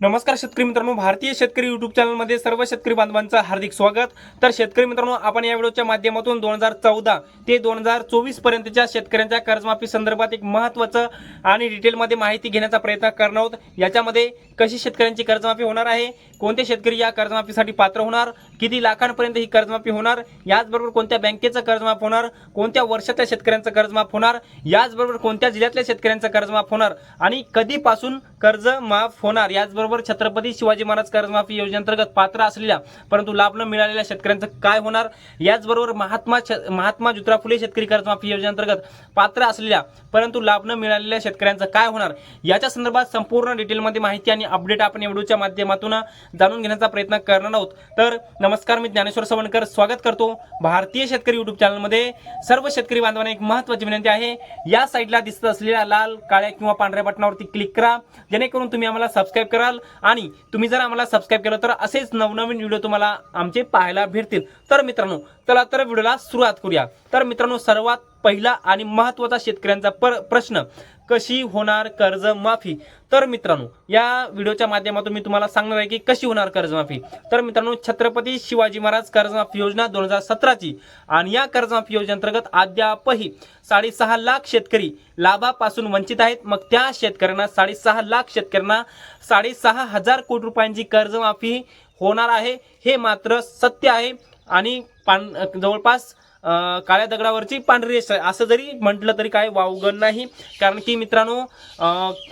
नमस्कार शेतकरी मित्रांनो भारतीय शेतकरी युट्यूब चॅनलमध्ये सर्व शेतकरी बांधवांचं हार्दिक स्वागत. तर शेतकरी मित्रांनो आपण या व्हिडिओच्या माध्यमातून दोन हजार चौदा ते दोन हजार चोवीस पर्यंतच्या शेतकऱ्यांच्या कर्जमाफी संदर्भात एक महत्त्वाचं आणि डिटेलमध्ये माहिती घेण्याचा प्रयत्न करणार आहोत. याच्यामध्ये कशी शेतकऱ्यांची कर्जमाफी होणार आहे कोणते शेतकरी या कर्जमाफीसाठी पात्र होणार किती लाखांपर्यंत ही कर्जमाफी होणार याचबरोबर कोणत्या बँकेचं कर्जमाफ होणार कोणत्या वर्षातल्या शेतकऱ्यांचं कर्जमाफ होणार याचबरोबर कोणत्या जिल्ह्यातल्या शेतकऱ्यांचं कर्जमाफ होणार आणि कधीपासून कर्ज माफ होणार याचबरोबर छत्रपती शिवाजी महाराज कर्जमाफी योजनेअंतर्गत पात्र असलेल्या परंतु लाभ न मिळालेल्या शेतकऱ्यांचं काय होणार? याचबरोबर महात्मा महात्मा ज्योतिराव फुले शेतकरी कर्जमाफी योजनेअंतर्गत पात्र असलेल्या परंतु लाभ न मिळालेल्या शेतकऱ्यांचं काय होणार? याच्या संदर्भात संपूर्ण डिटेलमध्ये माहिती आणि अपडेट आपण या व्हिडिओच्या माध्यमातून जाणून घेण्याचा प्रयत्न करणार आहोत. तर नमस्कार मी ज्ञानेश्वर सवणकर. स्वागत करतो भारतीय शेतकरी युट्यूब चॅनलमध्ये. सर्व शेतकरी बांधवांना एक महत्त्वाची विनंती आहे. या साईडला दिसत असलेल्या लाल काळ्या किंवा पांढऱ्या बटनावरती क्लिक करा. जेणेकरून तुम्ही आम्हाला सबस्क्राईब कराल. आणि तुम्ही जर आम्हाला सबस्क्राईब केलं तर असेच नवनवीन व्हिडिओ तुम्हाला आमचे पाहायला भेटतील. तर मित्रांनो चला तर व्हिडिओला सुरुवात करूया. तर मित्रांनो सर्वात पहिला आणि महत्त्वाचा शेतकऱ्यांचा पर प्रश्न कशी होणार कर्जमाफी तर मित्रांनो या व्हिडिओच्या माध्यमातून मी तुम्हाला सांगणार आहे की कशी होणार कर्जमाफी तर मित्रांनो छत्रपती शिवाजी महाराज कर्जमाफी योजना दोन हजार सतराची आणि या कर्जमाफी योजनेअंतर्गत अद्यापही साडेसहा लाख शेतकरी लाभापासून वंचित आहेत. मग त्या शेतकऱ्यांना साडेसहा लाख शेतकऱ्यांना साडेसहा हजार कोटी रुपयांची कर्जमाफी होणार आहे. हे मात्र सत्य आहे आणि पान जवळपास काळ्या दगडावरची पांढरी रेष असं जरी म्हटलं तरी काय वावगण नाही. कारण की मित्रांनो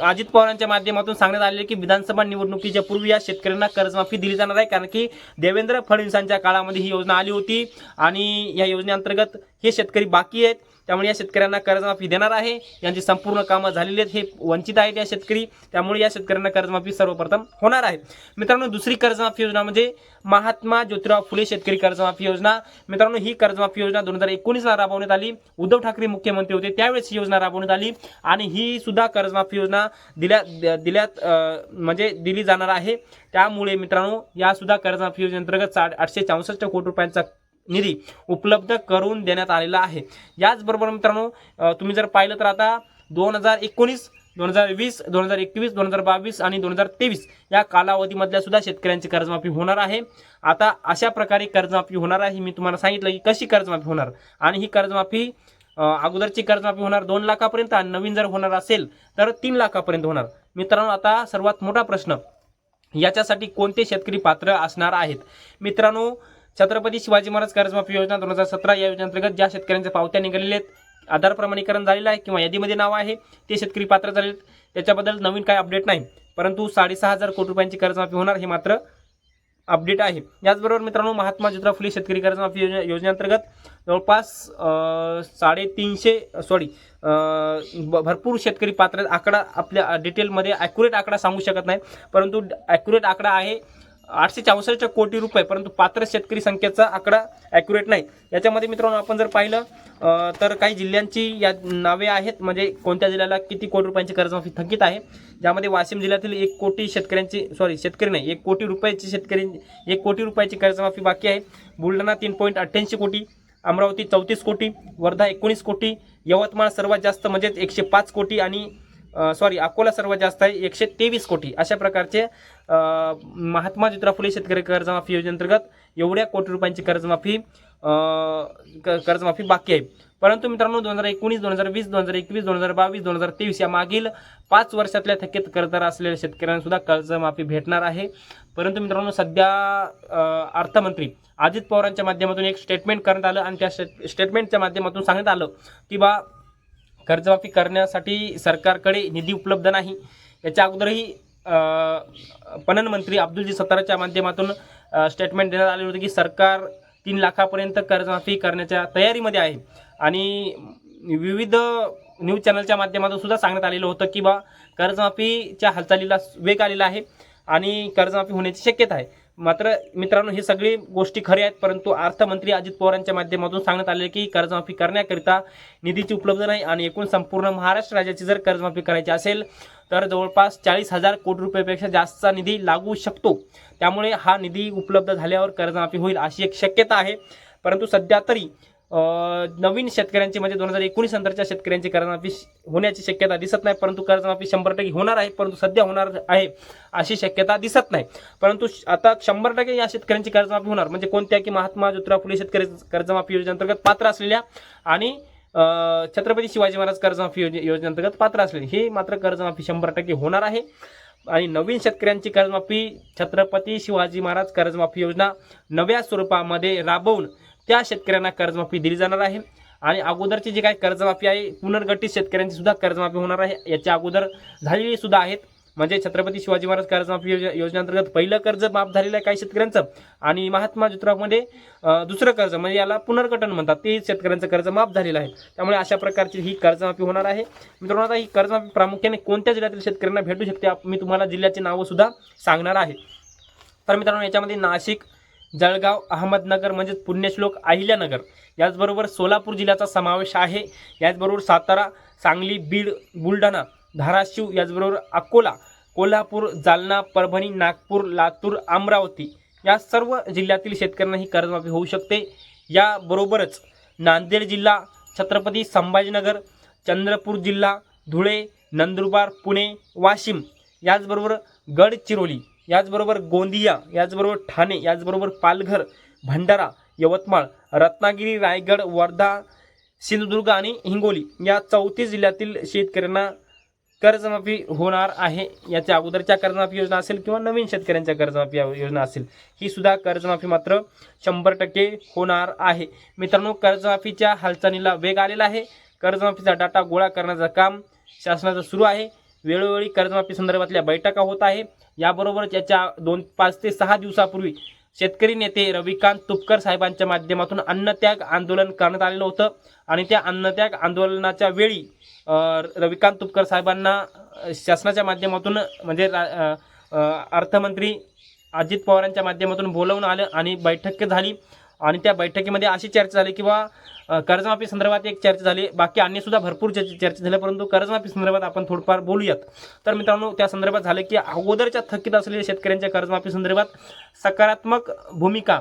अजित पवारांच्या माध्यमातून सांगण्यात आले की विधानसभा निवडणुकीच्या पूर्वी या शेतकऱ्यांना कर्जमाफी दिली जाणार आहे. कारण की देवेंद्र फडणवीसांच्या काळामध्ये ही योजना आली होती आणि या योजनेअंतर्गत हे शेतकरी बाकी आहेत. त्यामुळे या शेतकऱ्यांना कर्जमाफी देणार आहे. यांची संपूर्ण कामं झालेली आहेत. हे वंचित आहेत या शेतकरी. त्यामुळे या शेतकऱ्यांना कर्जमाफी सर्वप्रथम होणार आहे. मित्रांनो दुसरी कर्जमाफी योजना म्हणजे महात्मा ज्योतिराव फुले शेतकरी कर्जमाफी योजना. मित्रांनो ही कर्जमाफी योजना दोन हजार एकोणीसला राबवण्यात आली. उद्धव ठाकरे मुख्यमंत्री होते त्यावेळेस ही योजना राबवण्यात आली. आणि ही सुद्धा कर्जमाफी योजना दिल्या दिल्यात म्हणजे दिली जाणार आहे. त्यामुळे मित्रांनो या सुद्धा कर्जमाफी योजनेअंतर्गत साठ आठशे चौसष्ट कोटी रुपयांचा निधी उपलब्ध करून देण्यात आलेला आहे. याचबरोबर मित्रांनो तुम्ही जर पाहिलं तर आता दोन हजार एकोणीस दोन हजार वीस दोन हजार एकवीस दोन हजार बावीस आणि दोन हजार तेवीस या कालावधीमधल्या सुद्धा शेतकऱ्यांची कर्जमाफी होणार आहे. आता अशा प्रकारे कर्जमाफी होणार आहे मी तुम्हाला सांगितलं की कशी कर्जमाफी होणार? आणि ही कर्जमाफी अगोदरची कर्जमाफी होणार दोन लाखापर्यंत आणि नवीन जर होणार असेल तर तीन लाखापर्यंत होणार. मित्रांनो आता सर्वात मोठा प्रश्न याच्यासाठी कोणते शेतकरी पात्र असणार आहेत? मित्रांनो छत्रपती शिवाजी महाराज कर्जमाफी योजना दोन हजार सतरा या योजनेअंतर्गत ज्या शेतकऱ्यांच्या पावत्या निघालेल्या आहेत आधार प्रमाणीकरण झालेलं आहे किंवा यादीमध्ये नाव आहे ते शेतकरी पात्र झालेत त्याच्याबद्दल नवीन काय अपडेट नाही परंतु साडेसहा हजार कोटी रुपयांची कर्जमाफी होणार हे मात्र अपडेट आहे. याचबरोबर मित्रांनो महात्मा ज्योतिराव फुले शेतकरी कर्जमाफी योजना योजनेअंतर्गत जवळपास साडेतीनशे सॉरी भरपूर शेतकरी पात्र आकडा आपल्या डिटेलमध्ये ॲक्युरेट आकडा सांगू शकत नाही परंतु ॲक्युरेट आकडा आहे. आठशे चौसष्ट कोटी रुपये परंतु पात्र शेतकरी संख्येचा आकडा ॲक्युरेट नाही. याच्यामध्ये मित्रांनो आपण जर पाहिलं तर काही जिल्ह्यांची या नावे आहेत म्हणजे कोणत्या जिल्ह्याला किती कोटी रुपयांची कर्जमाफी थकीत आहे ज्यामध्ये वाशिम जिल्ह्यातील एक कोटी शेतकऱ्यांची सॉरी शेतकरी नाही एक कोटी रुपयाची शेतकरी एक कोटी रुपयाची कर्जमाफी बाकी आहे. बुलढाणा तीन पॉईंट अठ्ठ्याऐंशी कोटी अमरावती चौतीस कोटी वर्धा एकोणीस कोटी यवतमाळ सर्वात जास्त म्हणजेच एकशे पाच कोटी आणि सॉरी अकोला सर्वात जास्त आहे एकशे तेवीस कोटी. अशा प्रकारचे महात्मा ज्योतिराव फुले शेतकरी कर्जमाफी योजनेअंतर्गत एवढ्या कोटी रुपयांची कर्जमाफी क- कर्जमाफी बाकी आहे. परंतु मित्रांनो दोन हजार एकोणीस दोन हजार वीस दोन हजार एकवीस दोन हजार बावीस दोन हजार तेवीस या मागील पाच वर्षातल्या थकीत कर्जदार असलेल्या शेतकऱ्यांना सुद्धा कर्जमाफी भेटणार आहे. परंतु मित्रांनो सध्या अर्थमंत्री अजित पवारांच्या माध्यमातून एक स्टेटमेंट करण्यात आलं आणि त्या स्टेटमेंटच्या माध्यमातून सांगण्यात आलं की बा कर्जमाफी करण्यासाठी सरकारकडे निधी उपलब्ध नाही. याच्या अगोदरही पणन मंत्री अब्दुलजी सत्ताराच्या माध्यमातून स्टेटमेंट देण्यात आले होते की सरकार तीन लाखापर्यंत कर्जमाफी करण्याच्या तयारीमध्ये आहे. आणि विविध न्यूज चॅनलच्या माध्यमातून सुद्धा सांगण्यात आलेलं होतं की बा कर्जमाफीच्या हालचालीला वेग आलेला आहे आणि कर्जमाफी होण्याची शक्यता आहे. मात्र मित्रांनो हे सगळी गोष्टी खऱ्या आहेत परंतु अर्थमंत्री अजित पवारांच्या माध्यमातून सांगण्यात आले की कर्जमाफी करण्याकरिता निधीची उपलब्ध नाही आणि एकूण संपूर्ण महाराष्ट्र राज्याची जर कर्जमाफी करायची असेल तर जवळपास चाळीस हजार कोटी रुपयापेक्षा जास्तचा निधी लागू शकतो. त्यामुळे हा निधी उपलब्ध झाल्यावर कर्जमाफी होईल अशी एक शक्यता आहे. परंतु सध्या तरी नवीन शेतकऱ्यांची म्हणजे दोन हजार एकोणीस नंतरच्या शेतकऱ्यांची कर्जमाफी होण्याची शक्यता दिसत नाही परंतु कर्जमाफी शंभर टक्के होणार आहे परंतु सध्या होणार आहे अशी शक्यता दिसत नाही. परंतु श- आता शंभर टक्के या शेतकऱ्यांची कर्जमाफी होणार म्हणजे कोणत्या की महात्मा ज्योतिराव फुले शेतकरी कर्जमाफी योजनेअंतर्गत पात्र असलेल्या आणि छत्रपती शिवाजी महाराज कर्जमाफी योजने योजनेअंतर्गत पात्र असलेली हे मात्र कर्जमाफी शंभर टक्के होणार आहे. आणि नवीन शेतकऱ्यांची कर्जमाफी छत्रपती शिवाजी महाराज कर्जमाफी योजना नव्या स्वरूपामध्ये राबवून त्या शेतकऱ्यांना कर्जमाफी दिली जाणार आहे. आणि अगोदरची जी काही कर्जमाफी आहे पुनर्गठित शेतकऱ्यांची सुद्धा कर्जमाफी होणार आहे. याच्या अगोदर झालेली सुद्धा आहेत. म्हणजे छत्रपती शिवाजी महाराज कर्जमाफी योजनेअंतर्गत पहिलं कर्ज माफ झालेलं आहे काही शेतकऱ्यांचं. आणि महात्मा ज्योतिरावमध्ये दुसरं कर्ज म्हणजे याला पुनर्गठन म्हणतात. ते शेतकऱ्यांचं कर्ज माफ झालेलं आहे. त्यामुळे अशा प्रकारची ही कर्जमाफी होणार आहे. मित्रांनो आता ही कर्जमाफी प्रामुख्याने कोणत्या जिल्ह्यातील शेतकऱ्यांना भेटू शकते? मी तुम्हाला जिल्ह्याची नावं सुद्धा सांगणार आहे. तर मित्रांनो याच्यामध्ये नाशिक जळगाव अहमदनगर म्हणजेच पुण्यश्लोक अहिल्यानगर. याचबरोबर सोलापूर जिल्ह्याचा समावेश आहे. याचबरोबर सातारा सांगली बीड बुलढाणा धाराशिव याचबरोबर अकोला कोल्हापूर जालना परभणी नागपूर लातूर अमरावती या सर्व जिल्ह्यातील शेतकऱ्यांना ही कर्जमाफी होऊ शकते. याबरोबरच नांदेड जिल्हा छत्रपती संभाजीनगर चंद्रपूर जिल्हा धुळे नंदुरबार पुणे वाशिम याचबरोबर गडचिरोली याचबरोबर गोंदिया याचबरोबर ठाणे याचबरोबर पालघर भंडारा यवतमाळ रत्नागिरी रायगड वर्धा सिंधुदुर्ग आणि हिंगोली या चौतीस जिल्ह्यातील शेतकऱ्यांना कर्जमाफी होणार आहे. याच्या अगोदरच्या कर्जमाफी योजना असेल किंवा नवीन शेतकऱ्यांच्या कर्जमाफी योजना असेल ही सुद्धा कर्जमाफी मात्र शंभर टक्के होणार आहे. मित्रांनो कर्जमाफीच्या हालचालीला वेग आलेला आहे. कर्जमाफीचा डाटा गोळा करण्याचं काम शासनाचं सुरू आहे. वेळोवेळी कर्जमाफी संदर्भातल्या बैठका होत आहे. याबरोबरच याच्या दोन पाच ते सहा दिवसापूर्वी शेतकरी नेते रविकांत तुपकर साहेबांच्या माध्यमातून अन्नत्याग आंदोलन करण्यात आलेलं होतं. आणि त्या अन्नत्याग आंदोलनाच्या वेळी रविकांत तुपकर साहेबांना शासनाच्या माध्यमातून म्हणजे रा- अर्थमंत्री अजित पवारांच्या माध्यमातून बोलवून आलं आणि बैठक झाली. आणि त्या बैठकीमध्ये अशी चर्चा झाली किंवा कर्जमाफी संदर्भात एक चर्चा झाली. बाकी अन्य सुद्धा भरपूर चर्चा चर्चा झाल्या परंतु कर्जमाफी संदर्भात आपण थोडंफार बोलूयात. तर मित्रांनो त्या संदर्भात झालं की अगोदरच्या थकीत असलेल्या शेतकऱ्यांच्या कर्जमाफी संदर्भात सकारात्मक भूमिका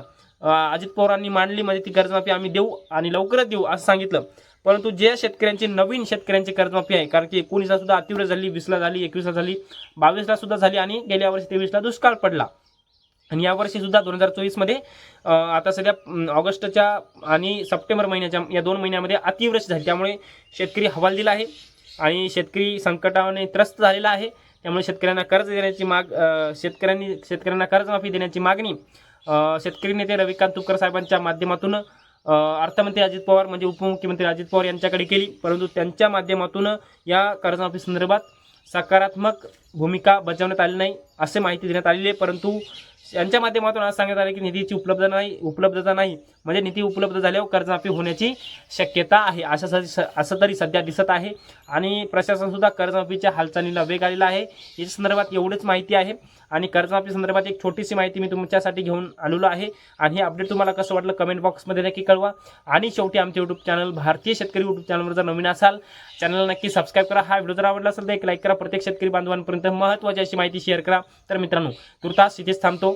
अजित पवारांनी मांडली. म्हणजे ती कर्जमाफी आम्ही देऊ आणि लवकरच देऊ असं सांगितलं. परंतु जे शेतकऱ्यांची नवीन शेतकऱ्यांची कर्जमाफी आहे कारण की एकोणीसला सुद्धा अतिवृष्टी झाली वीसला झाली एकवीसला झाली बावीसला सुद्धा झाली आणि गेल्या वर्षी तेवीसला दुष्काळ पडला. आणि यावर्षी सुद्धा दोन हजार चोवीसमध्ये आता सध्या ऑगस्टच्या आणि सप्टेंबर महिन्याच्या या दोन महिन्यामध्ये अतिवृष्टी झाली. त्यामुळे शेतकरी हवालदिल आहे आणि शेतकरी संकटाने त्रस्त झालेला आहे. त्यामुळे शेतकऱ्यांना कर्ज देण्याची माग शेतकऱ्यांनी शेतकऱ्यांना कर्जमाफी देण्याची मागणी शेतकरी नेते रविकांत तुपकर साहेबांच्या माध्यमातून अर्थमंत्री अजित पवार म्हणजे उपमुख्यमंत्री अजित पवार यांच्याकडे केली. परंतु त्यांच्या माध्यमातून या कर्जमाफी संदर्भात सकारात्मक भूमिका बजावण्यात आली नाही असे माहिती देण्यात आलेली आहे. परंतु यांच्या माध्यमातून आज सांगण्यात आले की निधीची उपलब्धता नाही उपलब्धता नाही. म्हणजे निधी उपलब्ध झाल्यावर कर्जमाफी होण्याची शक्यता आहे. असं स- असं तरी सध्या दिसत आहे. आणि प्रशासनसुद्धा कर्जमाफीच्या हालचालीला वेग आलेला आहे. याच्या संदर्भात एवढीच माहिती आहे. आणि कर्जमाफी संदर्भात एक छोटीशी माहिती मी तुमच्यासाठी घेऊन आलेलो आहे. आणि हे अपडेट तुम्हाला कसं वाटलं कमेंट बॉक्समध्ये नक्की कळवा. आणि शेवटी आमचे यूट्यूब चॅनल भारतीय शेतकरी यूट्यूब चॅनलवर जर नवीन असाल चॅनलला नक्की सबस्क्राईब करा. हा व्हिडिओ जर आवडला असेल तर एक लाईक करा. प्रत्येक शेतकरी बांधवांपर्यंत महत्त्वाची अशी माहिती शेअर करा. तर मित्रांनो तुर्तास इथेच थांबतो.